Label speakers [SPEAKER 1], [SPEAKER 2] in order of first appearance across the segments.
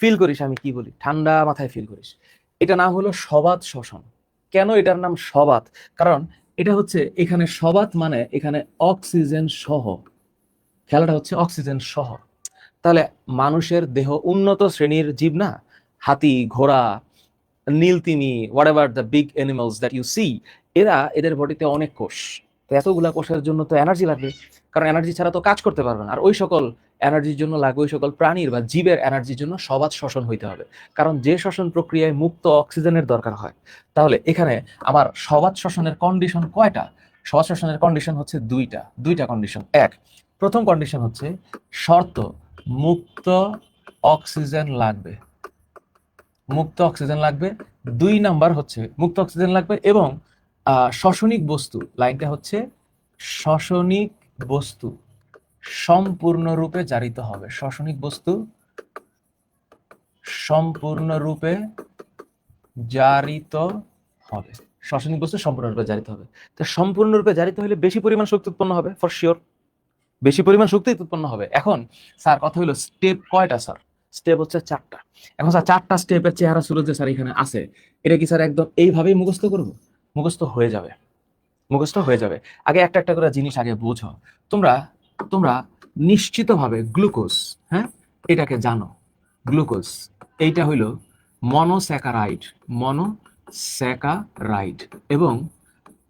[SPEAKER 1] Feel করিস আমি কি বলি, ঠান্ডা মাথায় ফিল করিস। এটা নাম হলো সবাত শ্বসন। কেন এটার নাম সবাত? কারণ এটা হচ্ছে এখানে সবাত মানে এখানে অক্সিজেন সহ। খেলাটা হচ্ছে অক্সিজেন সহ। তাহলে মানুষের দেহ উন্নত শ্রেণির জীব না? হাতি, ঘোড়া, নীলতিমি whatever the big animals that you see এরা এদের বডিতে অনেক কোষ। তো এতগুলা কোষের জন্য তো এনার্জি লাগবে। কারণ এনার্জি ছাড়া তো কাজ করতে পারবে না। আর ওই সকল এনার্জির জন্য লাগবে, ওই সকল প্রাণীর বা জীবের এনার্জির জন্য সবাত শ্বসন হইতে হবে। কারণ যে শ্বসন প্রক্রিয়ায় মুক্ত অক্সিজেনের দরকার হয়, তাহলে এখানে আমার সবাত শ্বসনের কন্ডিশন কয়টা? সবাত শ্বসনের কন্ডিশন হচ্ছে দুইটা দুইটা কন্ডিশন এক, প্রথম কন্ডিশন হচ্ছে শর্ত, মুক্ত অক্সিজেন লাগবে। মুক্ত অক্সিজেন লাগবে। দুই নাম্বার হচ্ছে মুক্ত অক্সিজেন লাগবে এবং শ্বসনিক বস্তু, লাইনটা হচ্ছে শ্বসনিক বস্তু সম্পূর্ণরূপে জারিত হবে। শ্বসনিক বস্তু সম্পূর্ণরূপে জারিত হবে। শ্বসনিক বস্তু সম্পূর্ণরূপে জারিত হবে। তো সম্পূর্ণরূপে জারিত হলে বেশি পরিমাণ শক্তি উৎপন্ন হবে ফর শিওর বেশি পরিমাণ শক্তি উৎপন্ন হবে। এখন, স্যার, কথা হলো স্টেপ কয়টা, স্যার? স্টেপ হচ্ছে চারটা। এখন, স্যার, চারটা স্টেপের চেহারা যে, স্যার, এখানে আছে, এটা কি, স্যার, একদম এইভাবেই মুখস্থ করব? মুখস্থ হয়ে যাবে। মুখস্থ হয়ে যাবে। আগে একটা একটা করে জিনিস আগে বোঝো। তোমরা তোমরা নিশ্চিতভাবে গ্লুকোজ হ্যাঁ? এটাকে জানো। গ্লুকোজ, এইটা হইল মনোস্যাকারাইড মনোস্যাকারাইড এবং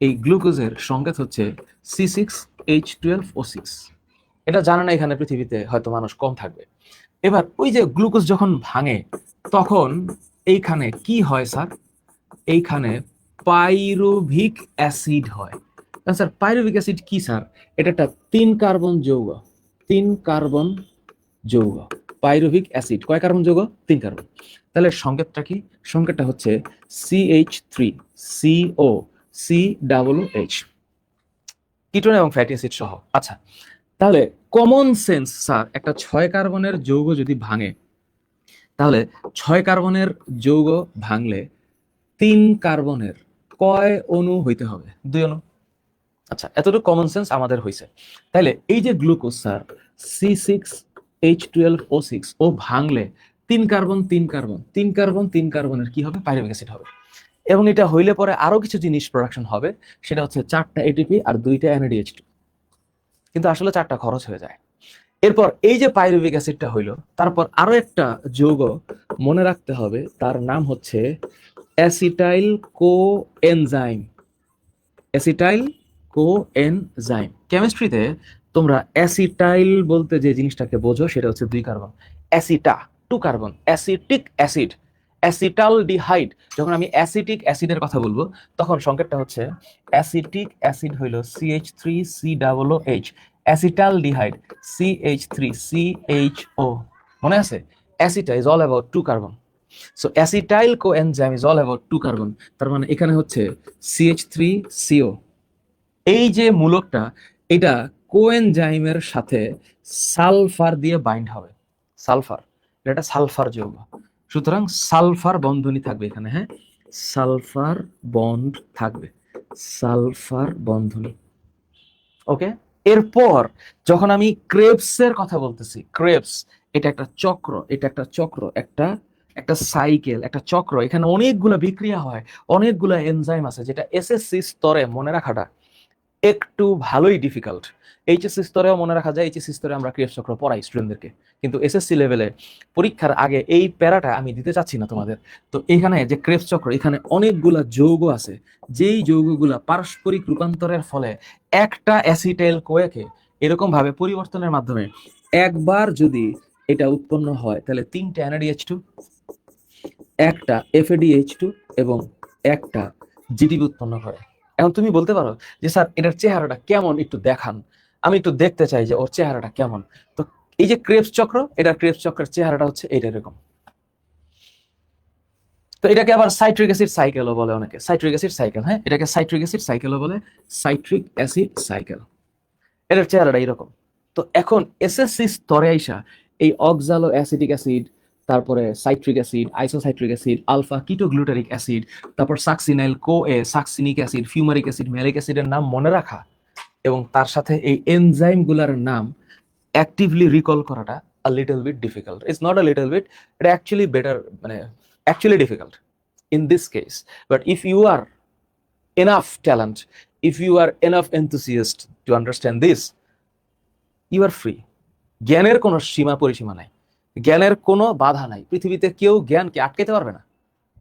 [SPEAKER 1] এই গ্লুকোজের সংকেত হচ্ছে C six H twelve O six এটা জানে না এখানে পৃথিবীতে হয়তো মানুষ কম থাকবে। এবার ওই যে গ্লুকোজ যখন ভাঙে, তখন এইখানে কি হয় স্যার? এইখানে পাইরুভিক অ্যাসিড হয়। স্যার পাইরুভিক অ্যাসিড কি, স্যার? এটা একটা তিন কার্বন যৌগ, তিন কার্বন যৌগ, পাইরুভিক অ্যাসিড। কয় কার্বন যৌগ? তিন কার্বন। তাহলে সংকেতটা কি? সংকেতটা হচ্ছে CH three CO C double H ketone এবং ফ্যাটি অ্যাসিড সহ। আচ্ছা তাহলে কমন সেন্স স্যার, একটা ছয় কার্বনের যৌগ যদি ভাঙে, তাহলে ছয় কার্বনের যৌগ ভাঙলে তিন কার্বনের কয় অণু হইতে হবে? দুই অণু আচ্ছা এতটুকু কমন সেন্স আমাদের হয়েছে তাহলে এই যে glucose sir C six H twelve O six ও ভাঙলে তিন কার্বন তিন কার্বন তিন কার্বন তিন কার্বনের কি হবে? অ্যাসিড হবে। এবং এটা হইলে পরে আরও কিছু জিনিস প্রোডাকশন হবে, সেটা হচ্ছে চারটা এটিপি আর দুইটা এনএডিএইচ টু কিন্তু আসলে চারটা খরচ হয়ে যায়। এরপর এই যে পাইরুভিক অ্যাসিডটা হইল, তারপর আরও একটা যৌগ মনে রাখতে হবে, তার নাম হচ্ছে acetyl coenzyme acetyl coenzyme কেমিস্ট্রিতে তোমরা অ্যাসিটাইল বলতে যে জিনিসটাকে বোঝো, সেটা হচ্ছে দুই carbon acetyl two carbon acetic acid acetaldehyde যখন আমি অ্যাসিটিক অ্যাসিডের কথা বলব, তখন সংকেতটা হচ্ছে অ্যাসিটিক অ্যাসিড হইল CH three C double H acetaldehyde CH three CHO মনে আছে? Acetyl is all about two carbon so acetyl coenzyme is all about two carbon তার মানে এখানে হচ্ছে সিএইচ থ্রি সিও এই যে মূলকটা, এটা কোএনজাইমের সাথে সালফার দিয়ে বাইন্ড হবে। সালফার, এটা সালফার যৌগ। সুতরাং সালফার বন্ধনী থাকবে এখানে হ্যাঁ? সালফার বন্ড থাকবে। সালফার বন্ধনী। ওকে? এরপর, যখন আমি ক্রেপসের কথা বলতেছি, ক্রেপস, এটা একটা চক্র, এটা একটা চক্র, একটা একটা সাইকেল, একটা চক্র, এখানে অনেকগুলা বিক্রিয়া হয়, অনেকগুলা এনজাইম আছে, যেটা এসএসসি স্তরে মনে রাখাটা একটু ভালোই ডিফিকাল্ট এইচএসসি স্তরেও মনে রাখা যায় এইচএসসি স্তরে আমরা ক্রিয়াস চক্র পড়াই স্টুডেন্টদেরকে কিন্তু এসএসসি লেভেলে পরীক্ষার আগে এই প্যারাটা আমি দিতে চাচ্ছি না তোমাদের। তো এখানে যে ক্রেপস চক্র, এখানে অনেকগুলা যৌগ আছে, যেই যৌগগুলা পারস্পরিক রূপান্তরের ফলে একটা অ্যাসিটাইল কোয়েকে এরকম ভাবে পরিবর্তনের মাধ্যমে একবার যদি এটা উৎপন্ন হয়, তাহলে তিনটা এনএডিএইচ টু একটা এফএডিএইচ টু এবং একটা জিডিবি উৎপন্ন করে এখন তুমি বলতে পারো যে, স্যার, এটার চেহারাটা কেমন? একটু দেখান। আমি একটু দেখতে চাই যে, ওর চেহারাটা কেমন? তো এই যে ক্রেপস চক্র, এটা ক্রেপস চক্রের চেহারাটা হচ্ছে এইটা এরকম। তো এটাকে আবার সাইট্রিক অ্যাসিড সাইকেলও বলে অনেকে। সাইট্রিক অ্যাসিড সাইকেল হ্যাঁ? এটাকে সাইট্রিক অ্যাসিড সাইকেলও বলে। সাইট্রিক অ্যাসিড সাইকেল এটার চেহারাটা এরকম তো এখন এসএসসি স্তরে আইসা এই অক্সালো অ্যাসিডিক অ্যাসিড তারপরে citric acid isocitric acid alpha ketoglutaric acid তারপর succinyl co A succinic acid fumaric acid malic অ্যাসিডের নাম মনে রাখা এবং তার সাথে এই এনজাইমগুলার নাম অ্যাক্টিভলি রিকল করাটা a little bit difficult it's not a little bit এটা অ্যাকচুয়ালি বেটার মানে actually difficult in this case but if you are enough talent if you are enough enthusiast to understand this you are free জ্ঞানের কোনো সীমা পরিসীমা নাই। জ্ঞানের কোনো বাধা নাই। পৃথিবীতে কেউ জ্ঞানকে আটকাতে পারবে না।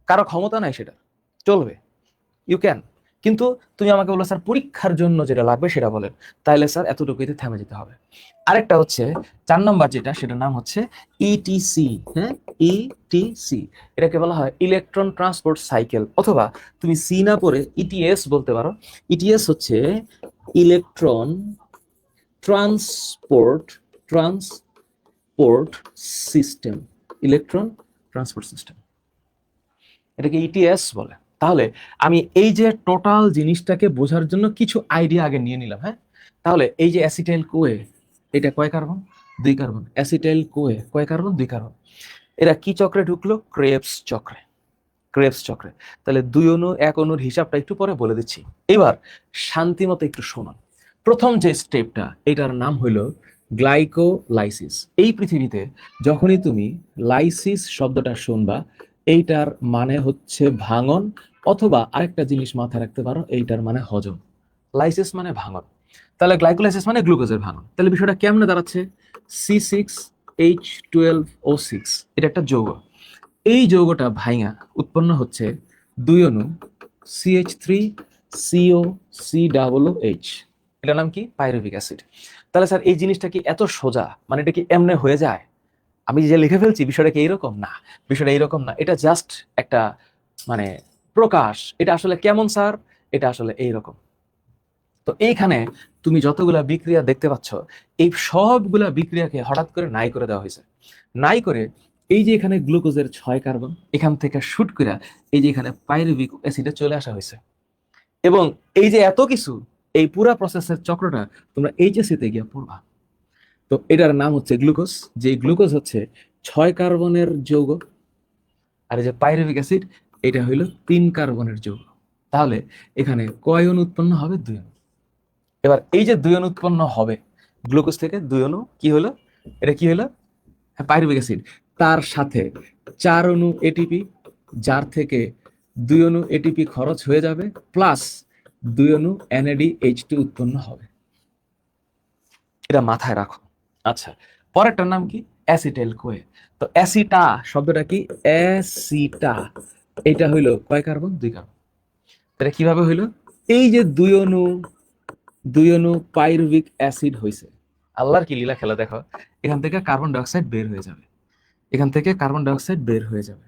[SPEAKER 1] কারও ক্ষমতা নাই সেটা চলবে। ইউ ক্যান কিন্তু তুমি আমাকে বলো স্যার, পরীক্ষার জন্য যেটা লাগবে সেটা বলেন। তাইলে, স্যার এতটুকুতে থেমে যেতে হবে। আরেকটা হচ্ছে, চার নম্বর যেটা, সেটার নাম হচ্ছে ইটিসি হ্যাঁ? ইটিসি এটাকে বলা হয় ইলেকট্রন ট্রান্সপোর্ট সাইকেল অথবা তুমি সি না পড়ে ইটিএস বলতে পারো। ইটিএস হচ্ছে electron transport transport system, electron transport system. এটাকে ইটিএস বলে। তাহলে আমি এই যে টোটাল জিনিসটাকে বোঝার জন্য কিছু আইডিয়া আগে নিয়ে নিলাম হ্যাঁ? তাহলে এই যে অ্যাসিটাইল কোয়ে, এটা কয় কার্বন? দুই কার্বন। অ্যাসিটাইল কোয়ে, কয় কার্বন? দুই কার্বন। এরা কি চক্রে ঢুকলো? ক্রেপস চক্রে। ক্রেপস চক্রে। তাহলে দুই অণু এক অণুর হিসাবটা একটু পরে বলে দিচ্ছি। এবার শান্তি মতো একটু শোনান। প্রথম যে স্টেপটা, এটার নাম হইল গ্লাইকোলাইসিস। এই পৃথিবীতে যখনই তুমি লাইসিস শব্দটা শুনবা, এইটার মানে হচ্ছে ভাঙন অথবা আরেকটা জিনিস মাথায় রাখতে পারো, এইটার মানে হজম। লাইসিস মানে ভাঙন। তাহলে গ্লাইকোলাইসিস মানে গ্লুকোজের ভাঙন। তাহলে বিষয়টা কেমনে দাঁড়াচ্ছে? C six H twelve O six এটা একটা যৌগ। এই যৌগটা ভাইঙা উৎপন্ন হচ্ছে দুই অণু CH three CO C double H এটার নাম কি? Pyruvic acid. তাহলে স্যার, এই জিনিসটা কি এত সোজা? মানে এটা কি এমনে হয়ে যায়? আমি যে লিখে ফেলছি, বিষয়টা কি এইরকম? না, বিষয়টা এইরকম না। এটা জাস্ট একটা মানে প্রকাশ। এটা আসলে কেমন, স্যার? এটা আসলে এইরকম। তো এইখানে তুমি যতগুলা বিক্রিয়া দেখতে পাচ্ছ, এই সবগুলা বিক্রিয়াকে হঠাৎ করে নাই করে দেওয়া হয়েছে। নাই করে এই যে এখানে গ্লুকোজের ছয় কার্বন, এখান থেকে শুট করে এই যে এখানে পাইরুভিক অ্যাসিডে চলে আসা হয়েছে। এবং এই যে এত কিছু এই পুরা প্রসেসের চক্রটা তোমরা এইচএসিতে গিয়ে পড়বা। তো এটার নাম হচ্ছে গ্লুকোজ যে গ্লুকোজ হচ্ছে ছয় কার্বনের যৌগ, আর এই যে পাইরুভিক অ্যাসিড এটা হইল তিন কার্বনের যৌগ। তাহলে এখানে কয় অণু উৎপন্ন হবে? দুই অণু। এবার এই যে দুই অণু উৎপন্ন হবে গ্লুকোজ থেকে, দুই অণু কি হলো? এটা কি হলো? পাইরুভিক অ্যাসিড তার সাথে চার অণু এটিপি যার থেকে দুই অণু এটিপি খরচ হয়ে যাবে প্লাস দুই অণু এনএডি এইচ টু উৎপন্ন হবে। এটা মাথায় রাখো। আচ্ছা পরেরটার নাম কি? কোয়ে তো অ্যাসিটা শব্দটা কি? অ্যাসিটা এটা হইল কয় কার্বন দুই কার্বন এটা কীভাবে হইল? এই যে দুই অণু দুই অণু পাইরুভিক অ্যাসিড হইছে। আল্লাহর কি লীলা খেলা দেখো? এখান থেকে কার্বন ডাইঅক্সাইড বের হয়ে যাবে। এখান থেকে কার্বন ডাইঅক্সাইড বের হয়ে যাবে।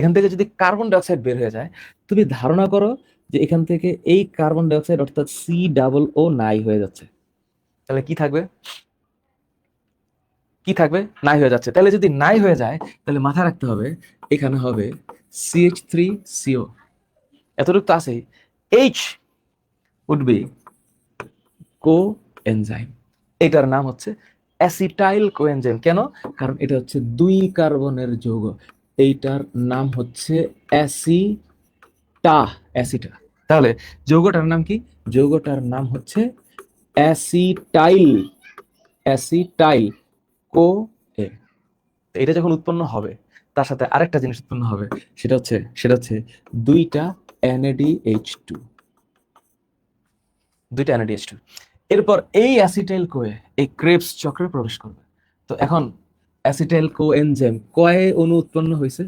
[SPEAKER 1] এখান থেকে যদি কার্বন ডাইঅক্সাইড বের হয়ে যায়, তুমি ধারণা করো যে এখান থেকে এই কার্বন ডাইঅক্সাইড অর্থাৎ সি ডাবল ও নাই হয়ে যাচ্ছে। তাহলে কি থাকবে? কি থাকবে? নাই হয়ে যাচ্ছে। তাহলে যদি নাই হয়ে যায়, তাহলে মাথায় রাখতে হবে, এখানে হবে সিএইচ থ্রি সিও এতটুকু তো আছেই। H would be coenzyme এটার নাম হচ্ছে অ্যাসিটাইল কোএনজাইম কেন? কারণ এটা হচ্ছে দুই কার্বনের যৌগ। এইটার নাম হচ্ছে অ্যাসিটা অ্যাসিটা। তাহলে যৌগটার নাম কি? যৌগটার নাম হচ্ছে অ্যাসিটাইল অ্যাসিটাইল, কো এ। এটা যখন উৎপন্ন হবে, তার সাথে আরেকটা জিনিস উৎপন্ন হবে, সেটা হচ্ছে সেটা হচ্ছে দুইটা এনএডি এইচ টু দুইটা এনএডি এইচ টু এরপর এই অ্যাসিটাইল কোয়ে এই ক্রেপস চক্রে প্রবেশ করবে। তো এখন অ্যাসিটাইল কো এনজেম কয়ে অণু উৎপন্ন হয়েছে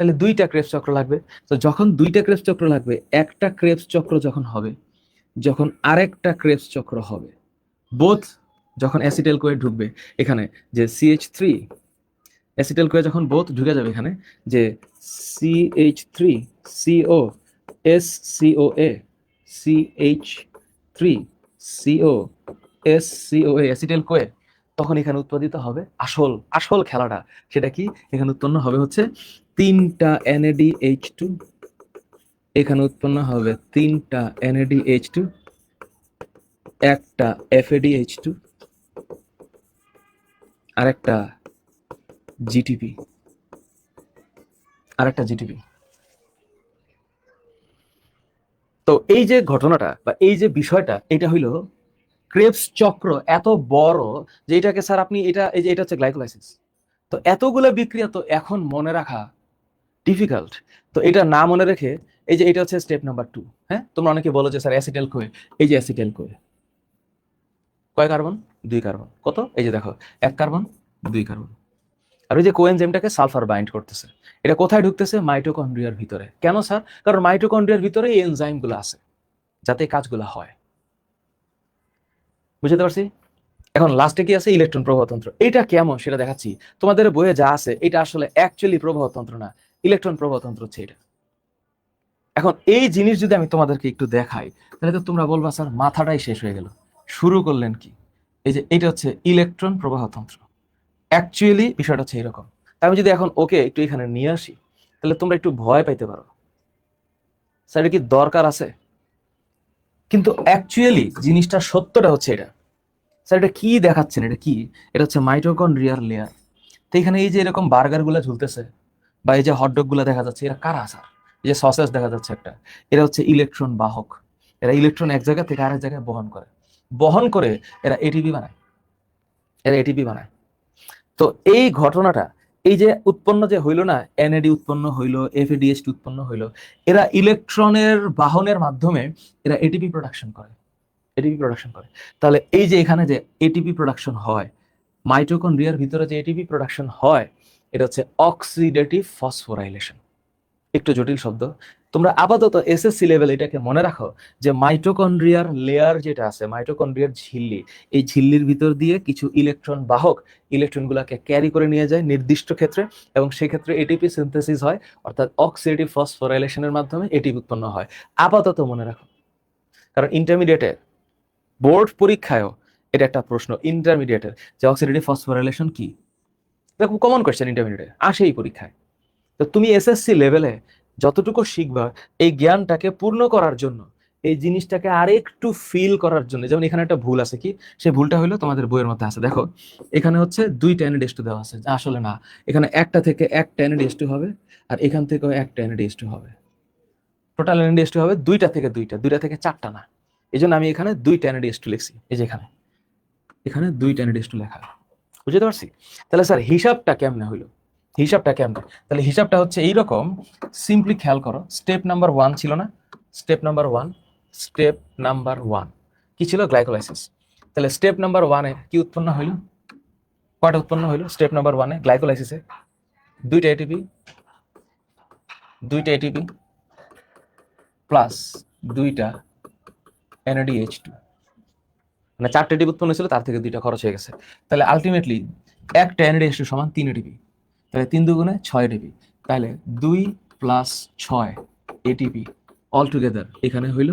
[SPEAKER 1] তাহলে দুইটা ক্রেপস চক্র লাগবে। তো যখন দুইটা ক্রেপস চক্র লাগবে, একটা ক্রেপস চক্র যখন হবে, যখন আরেকটা ক্রেপস চক্র হবে বোথ যখন অ্যাসিটাইল কোয়ে ঢুকবে এখানে, যে সিএইচ থ্রি অ্যাসিটাইল কোয়ে যখন বোথ ঢুকে যাবে এখানে, যে CH three CO S CO A CH three CO S CO A acetyl Koi তখন এখানে উৎপাদিত হবে আসল আসল খেলাটা। সেটা কি? এখানে উৎপন্ন হবে হচ্ছে তিনটা এনএডি এইচ টু এখানে উৎপন্ন হবে তিনটা এনএডি এইচ টু একটা এফএডি এইচ টু আর একটা জিটিপি আর একটা জিটিপি তো এই যে ঘটনাটা বা এই যে বিষয়টা, এটা হইল ক্রেপস চক্র এত বড় যে এটাকে স্যার আপনি এটা, এই যে এটা হচ্ছে গ্লাইকোলাইসিস তো এতগুলো বিক্রিয়া তো এখন মনে রাখা ডিফিকাল্ট তো এটা না মনে রেখে এই যে এটা হচ্ছে স্টেপ নাম্বার টু হ্যাঁ? তোমরা অনেকে বলো যে স্যার অ্যাসিটাইল কোয়ে এই যে অ্যাসিটাইল কোয়ে কয় কার্বন দুই কার্বন কত? এই যে দেখো, এক কার্বন দুই কার্বন আর ওই যে কোয়েনজেমটাকে সালফার বাইন্ড করতেছে। এটা কোথায় ঢুকতেছে? মাইটোকন্ড্রিয়ার ভিতরে। কেন স্যার কারণ মাইটোকন্ড্রিয়ার ভিতরে এই এনজাইমগুলো আছে, যাতে কাজগুলো হয়। বুঝতে পারছি? এখন লাস্টে কি আছে? ইলেকট্রন প্রবাহতন্ত্র এটা কেমন? সেটা দেখাচ্ছি। তোমাদের বইয়ে যা আছে, এটা আসলে অ্যাকচুয়ালি প্রবাহতন্ত্র না। ইলেকট্রন প্রবাহতন্ত্র হচ্ছে এটা। এখন এই জিনিস যদি আমি তোমাদেরকে একটু দেখাই, তাহলে তো তোমরা বলবা, স্যার, মাথাটাই শেষ হয়ে গেল। শুরু করলেন কি? এই যে, এটা হচ্ছে ইলেকট্রন প্রবাহতন্ত্র অ্যাকচুয়ালি বিষয়টা হচ্ছে এরকম। আমি যদি এখন ওকে একটু এখানে নিয়ে আসি, তাহলে তোমরা একটু ভয় পাইতে পারো। স্যার কি দরকার আছে? কিন্তু অ্যাকচুয়ালি জিনিসটা সত্যটা হচ্ছে এটা। স্যার, এটা কি দেখাচ্ছেন? এটা কি? এটা হচ্ছে মাইটোকন্ড্রিয়ার লেয়ার তো এখানে এই যে এরকম বার্গারগুলো ঝুলতেছে বা এই যে হটডগগুলা দেখা যাচ্ছে, এরা কারা স্যার? এই যে সসেস দেখা যাচ্ছে একটা। এরা হচ্ছে ইলেকট্রন বাহক। এরা ইলেকট্রন এক জায়গা থেকে আরেক জায়গায় বহন করে। বহন করে এরা এটিপি বানায়। এরা এটিপি বানায়। তো এই ঘটনাটা এই যে উৎপন্ন যে হইল না এনএডি উৎপন্ন হইল এফএডিএসটি উৎপন্ন হইল, এরা ইলেকট্রনের বাহনের মাধ্যমে এরা এটিপি প্রোডাকশন করে এটিপি প্রোডাকশন করে। তাহলে এই যে এখানে যে এটিপি প্রোডাকশন হয় মাইটোকন্ড্রিয়ার ভিতরে যে এটিপি প্রোডাকশন হয়, এটা হচ্ছে অক্সিডেটিভ ফসফোরাইলেশন একটু জটিল শব্দ তোমরা আপাতত এসএসসি লেভেল এটাকে মনে রাখো যে মাইটোকন্ড্রিয়ার লেয়ার যেটা আছে মাইটোকন্ড্রিয়ার ঝিল্লি, এই ঝিল্লির ভিতর দিয়ে কিছু ইলেকট্রন বাহক ইলেকট্রনগুলোকে ক্যারি করে নিয়ে যায় নির্দিষ্ট ক্ষেত্রে এবং সেই ক্ষেত্রে এটিপি সিনথেসিস হয়, অর্থাৎ অক্সিডেটিভ ফসফোরাইলেশনের মাধ্যমে এটিপি উৎপন্ন হয়। আপাতত মনে রাখো। কারণ ইন্টারমিডিয়েটে বোর্ড পরীক্ষায়ও এটা একটা প্রশ্ন ইন্টারমিডিয়েটের যে অক্সিডেটিভ ফসফোরাইলেশন কি? এটা খুব কমন কোয়েশ্চেন ইন্টারমিডিয়েটে আসে এই পরীক্ষায়। তো তুমি এসএসসি লেভেলে যতটুকু শিখবা, এই জ্ঞানটাকে পূর্ণ করার জন্য, এই জিনিসটাকে আরেকটু ফিল করার জন্য, যেমন এখানে একটা ভুল আছে কি? সেই ভুলটা হলো তোমাদের বইয়ের মধ্যে আছে। দেখো, এখানে হচ্ছে দুই টেন টু দেওয়া আছে। আসলে না, এখানে একটা থেকে এক টেন টু হবে, আর এখান থেকেও এক টেন টু হবে। টোটাল এন টু হবে দুইটা থেকে দুইটা দুইটা থেকে চারটা না। এই জন্য আমি এখানে দুই টেন টু লিখছি, এই যে এখানে। এখানে দুই টেন টু লেখা। বুঝতে পারছি? তাহলে স্যার, হিসাবটা কেমনে হইল? হিসাবটা কেমনে তাহলে হিসাবটা হচ্ছে এইরকম। সিম্পলি খেয়াল করো স্টেপ নাম্বার ওয়ান ছিল না? Step number one step number one কি ছিল? গ্লাইকোলাইসিস তাহলে স্টেপ নাম্বার ওয়ানে কি উৎপন্ন হইল? কয়টা উৎপন্ন হইল? স্টেপ নাম্বার ওয়ানে গ্লাইকোলাইসিসে দুইটা এটিপি দুইটা এটিপি প্লাস দুইটা এনএডিএইচ টু মানে চারটে এটিপি উৎপন্ন হয়েছিল, তার থেকে দুইটা খরচ হয়ে গেছে। তাহলে আলটিমেটলি একটা এনএডিএইচ টু সমান তিন এটিপি তাহলে তিন দুগুণে ছয় এটিপি তাহলে দুই প্লাস ছয় এটিপি অল টুগেদার এখানে হইল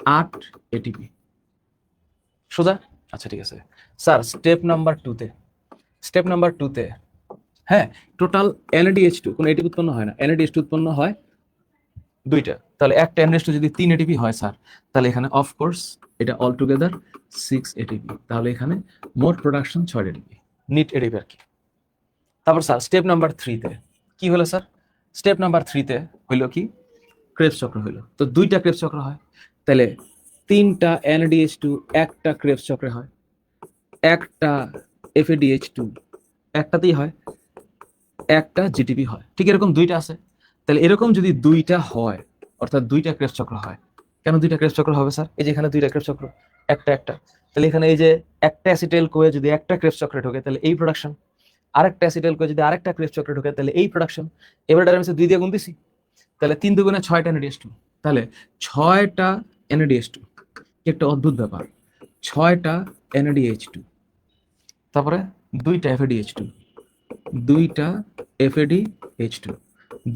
[SPEAKER 1] আট এটিপি সোজা? আচ্ছা ঠিক আছে। স্যার স্টেপ নাম্বার টুতে স্টেপ নাম্বার টুতে হ্যাঁ টোটাল এনএডিএইচ টু কোনো এটিপি উৎপন্ন হয় না। এনএডিএইচ টু উৎপন্ন হয় দুইটা। তাহলে একটা এনএডিএইচ টু যদি তিন এটিপি হয়, স্যার, তাহলে এখানে অফকোর্স এটা অল টুগেদার সিক্স এটিপি তাহলে এখানে মোট প্রোডাকশন ছয় এটিপি নিট এটিপি আর কি। তারপর স্যার স্টেপ নাম্বার থ্রিতে কি হলো স্যার? স্টেপ নাম্বার থ্রিতে হইল কি? ক্রেপস চক্র হইল। তো দুইটা ক্রেপস চক্র হয়। তাহলে তিনটা এনডিএইচ টু একটা ক্রেপস চক্রে হয়। একটা এফএডিএইচ টু একটাতেই হয়। একটা জিটিপি হয়। ঠিক এরকম দুইটা আছে। তাহলে এরকম যদি দুইটা হয়, অর্থাৎ দুইটা ক্রেপস চক্র হয়, কেন দুইটা ক্রেপস চক্র হবে স্যার? এই যে এখানে দুইটা ক্রেপস চক্র, একটা একটা। তাহলে এখানে এই যে একটা অ্যাসিটেল কোয়ে যদি একটা ক্রেপস চক্রে ঢোকে তাহলে এই প্রোডাকশন আরেকটা অ্যাসিটেল কোয়ে যদি আরেকটা ক্রেপস চক্রে ঢোকে, তাহলে এই প্রোডাকশন এবার ডায়ামিসে দুই দিয়ে গুণ দিছি, তাহলে তিন দুগুণে ছয়টা এনএডিএস টু তাহলে ছয়টা এনএডিএস টু একটা অদ্ভুত ব্যাপার। ছয়টা এনএডিএইচ টু তারপরে দুইটা এফএডিএইচ টু দুইটা এফএডি এইচ টু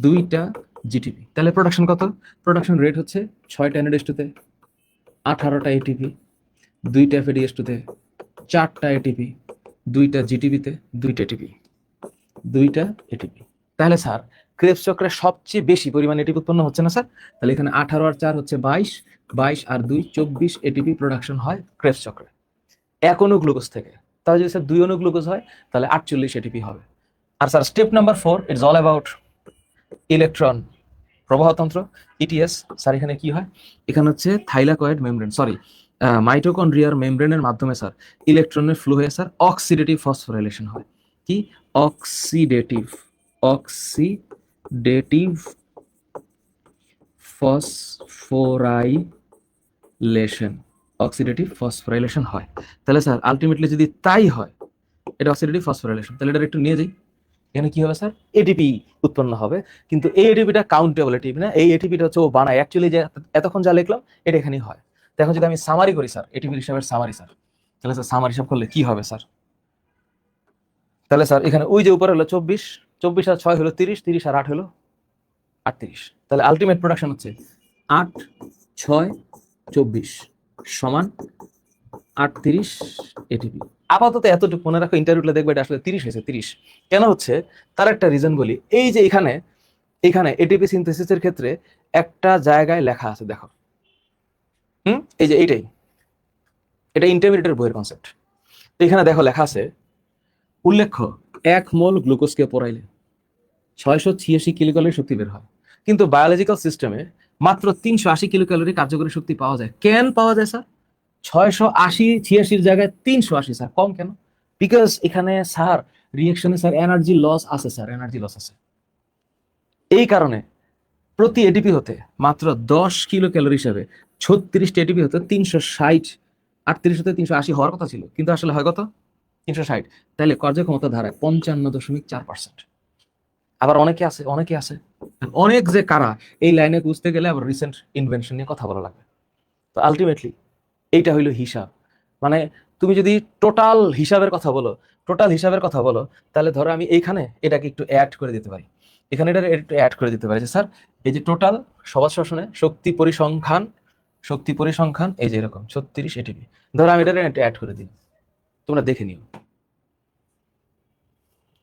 [SPEAKER 1] দুইটা জিটিপি তাহলে প্রোডাকশন কত? প্রোডাকশন রেট হচ্ছে ছয়টা এনএডিএস টুতে আঠারোটা এটিপি দুইটা এফএডিএস টুতে চারটা এটিপি দুইটা জিটিভিতে দুইটা এটিপি দুইটা এটিপি তাহলে স্যার ক্রেপস চক্রে সবচেয়ে বেশি পরিমাণ এটিপি উৎপন্ন হচ্ছে না স্যার? তাহলে এখানে আঠারো আর চার হচ্ছে বাইশ বাইশ আর দুই, চব্বিশ এটিপি প্রোডাকশন হয় ক্রেপস চক্রে। এক অনু গ্লুকোজ থেকে। তাহলে যদি স্যার দুই অনু গ্লুকোজ হয়, তাহলে আটচল্লিশ এটিপি হবে। আর sir step number four it's all about electron প্রবাহতন্ত্র ETS sir, এখানে কি হয়? এখানে হচ্ছে থাইলাকয়েড মেমব্রেন সরি মাইটোকন্ড্রিয়ার মেমব্রেনের মাধ্যমে স্যার ইলেকট্রনের ফ্লো হয়ে স্যার অক্সিডেটিভ ফসফোরাইলেশন হয়। কি? Oxidative oxidative phosphorylation oxidative phosphorylation হয়। তাহলে স্যার আলটিমেটলি যদি তাই হয়, এটা অক্সিডেটিভ ফসফোরাইলেশন তাহলে এটা একটু নিয়ে যাই। এখানে কি হবে স্যার এটিপি উৎপন্ন হবে। কিন্তু এই এটিপিটা কাউন্টেবল এটিপি না এই এটিপিটা হচ্ছে ও বানায়। অ্যাকচুয়ালি যে এতক্ষণ যা লিখলাম, এটা এখানেই হয়। এখন যদি আমি সামারি করি স্যার এটিপির হিসাবের সামারি স্যার তাহলে স্যার সামারি হিসাব করলে কি হবে স্যার তাহলে স্যার এখানে ওই যে উপরে হলো চব্বিশ চব্বিশ আর ছয় হলো তিরিশ তিরিশ আর আট হলো আটত্রিশ। তাহলে আলটিমেট প্রোডাকশন হচ্ছে আট, ছয়, চব্বিশ সমান আটত্রিশ এটিপি আপাতত এতটুকু মনে রাখো ইন্টারভিউটা দেখবে এটা আসলে তিরিশ হয়েছে, তিরিশ। কেন হচ্ছে? তার একটা রিজন বলি। এই যে এখানে এখানে এটিপি সিনথেসিসের ক্ষেত্রে একটা জায়গায় লেখা আছে, দেখো। হুম? এই যে এইটাই। এটা ইন্টারমিডিয়েটের বইয়ের কনসেপ্ট এখানে দেখো লেখা আছে, উল্লেখ্য, এক মোল গ্লুকোজকে পোড়াইলে ছয়শো ছিয়াশি কিলোক্যালোরি শক্তি বের হয়। কিন্তু বায়োলজিক্যাল সিস্টেমে মাত্র তিনশো আশি কিলোক্যালোরি কার্যকরী শক্তি পাওয়া যায়। কেন পাওয়া যায়, স্যার? ছয়শো আশি ছিয়াশির জায়গায় তিনশো আশি, স্যার। কম কেন? বিকজ এখানে, স্যার রিয়েকশনে স্যার এনার্জি লস আছে, স্যার। এনার্জি লস আছে। এই কারণে প্রতি এটিপি হতে মাত্র দশ কিলো ক্যালোরি হিসাবে ছত্রিশটি এটিপি হতে, তিনশো ষাট, আটত্রিশ হতে তিনশো আশি হওয়ার কথা ছিল। কিন্তু আসলে হয় কত? তিনশো ষাট। তাহলে কার্যক্ষমতা ধারায় পঞ্চান্ন দশমিক চার পার্সেন্ট। আবার অনেকে আছে অনেকে আছে। অনেক যে কারা, এই লাইনে বুঝতে গেলে আবার রিসেন্ট ইনভেনশন নিয়ে কথা বলা লাগবে। তো আলটিমেটলি এইটা হইল হিসাব। মানে তুমি যদি টোটাল হিসাবের কথা বলো টোটাল হিসাবের কথা বলো, তাহলে ধরো আমি এইখানে এটাকে একটু অ্যাড করে দিতে পারি। এখানে এটা একটু অ্যাড করে দিতে পারি যে, স্যার, এই যে টোটাল সমাজ শাসনে শক্তি পরিসংখ্যান শক্তি পরিসংখ্যান, এই যে এরকম, ছত্রিশ এটিপি ধরো আমি এটা অ্যাড করে দিই। তোমরা দেখে নিও।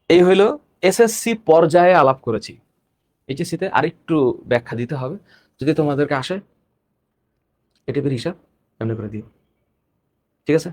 [SPEAKER 1] এই হইল এসএসসি পর্যায়ে আলাপ করেছি। এইচএসসিতে আরেকটু ব্যাখ্যা দিতে হবে। যদি তোমাদেরকে আসে এটিপির হিসাব, এমনি করে দিও। ঠিক আছে?